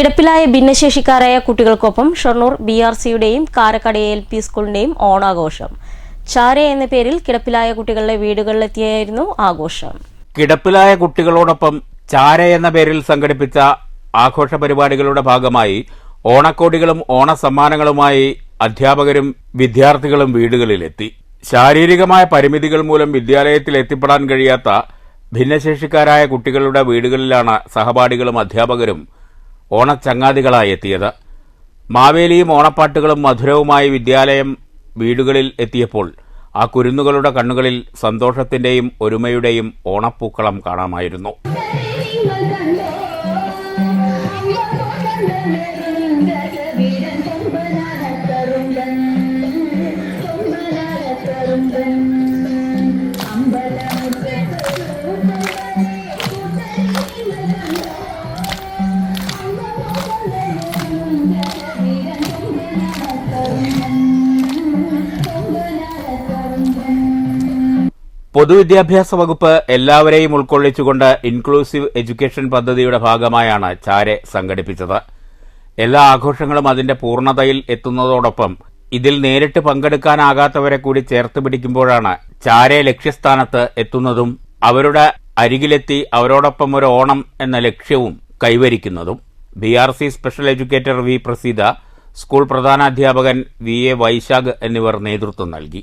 കിടപ്പിലായ ഭിന്നശേഷിക്കാരായ കുട്ടികൾക്കൊപ്പം Shoranur B R സിയുടെയും കാരക്കട എൽ പി സ്കൂളിന്റെയും ഓണാഘോഷം. ചാര എന്ന പേരിൽ കിടപ്പിലായ കുട്ടികളുടെ വീടുകളിലെത്തിയായിരുന്നു ആഘോഷം. കിടപ്പിലായ കുട്ടികളോടൊപ്പം ചാര എന്ന പേരിൽ സംഘടിപ്പിച്ച ആഘോഷ പരിപാടികളുടെ ഭാഗമായി ഓണക്കോടികളും ഓണസമ്മാനങ്ങളുമായി അധ്യാപകരും വിദ്യാർത്ഥികളും വീടുകളിലെത്തി. ശാരീരികമായ പരിമിതികൾ മൂലം വിദ്യാലയത്തിൽ എത്തിപ്പെടാൻ കഴിയാത്ത ഭിന്നശേഷിക്കാരായ കുട്ടികളുടെ വീടുകളിലാണ് സഹപാഠികളും അധ്യാപകരും ഓണച്ചങ്ങാതികളായി എത്തിയത് മാവേലിയും ഓണപ്പാട്ടുകളും മധുരവുമായി വിദ്യാലയം വീടുകളിൽ എത്തിയപ്പോൾ ആ കുരുന്നുകളുടെ കണ്ണുകളിൽ സന്തോഷത്തിന്റെയും ഒരുമയുടെയും ഓണപ്പൂക്കളം കാണാമായിരുന്നു. പൊതുവിദ്യാഭ്യാസ വകുപ്പ് എല്ലാവരെയും ഉൾക്കൊള്ളിച്ചുകൊണ്ട് ഇൻക്ലൂസീവ് എഡ്യൂക്കേഷൻ പദ്ധതിയുടെ ഭാഗമായാണ് ചാരെ സംഘടിപ്പിച്ചത്. എല്ലാ ആഘോഷങ്ങളും അതിന്റെ പൂർണതയിൽ എത്തുന്നതോടൊപ്പം ഇതിൽ നേരിട്ട് പങ്കെടുക്കാനാകാത്തവരെ കൂടി ചേർത്ത് പിടിക്കുമ്പോഴാണ് ചാരെ ലക്ഷ്യസ്ഥാനത്ത് എത്തുന്നതും അവരുടെ അരികിലെത്തി അവരോടൊപ്പം ഒരു ഓണം എന്ന ലക്ഷ്യവും കൈവരിക്കുന്നതും. B R C special educator V Praseetha school പ്രധാനാധ്യാപകൻ V A Vaishakh എന്നിവർ നേതൃത്വം നൽകി.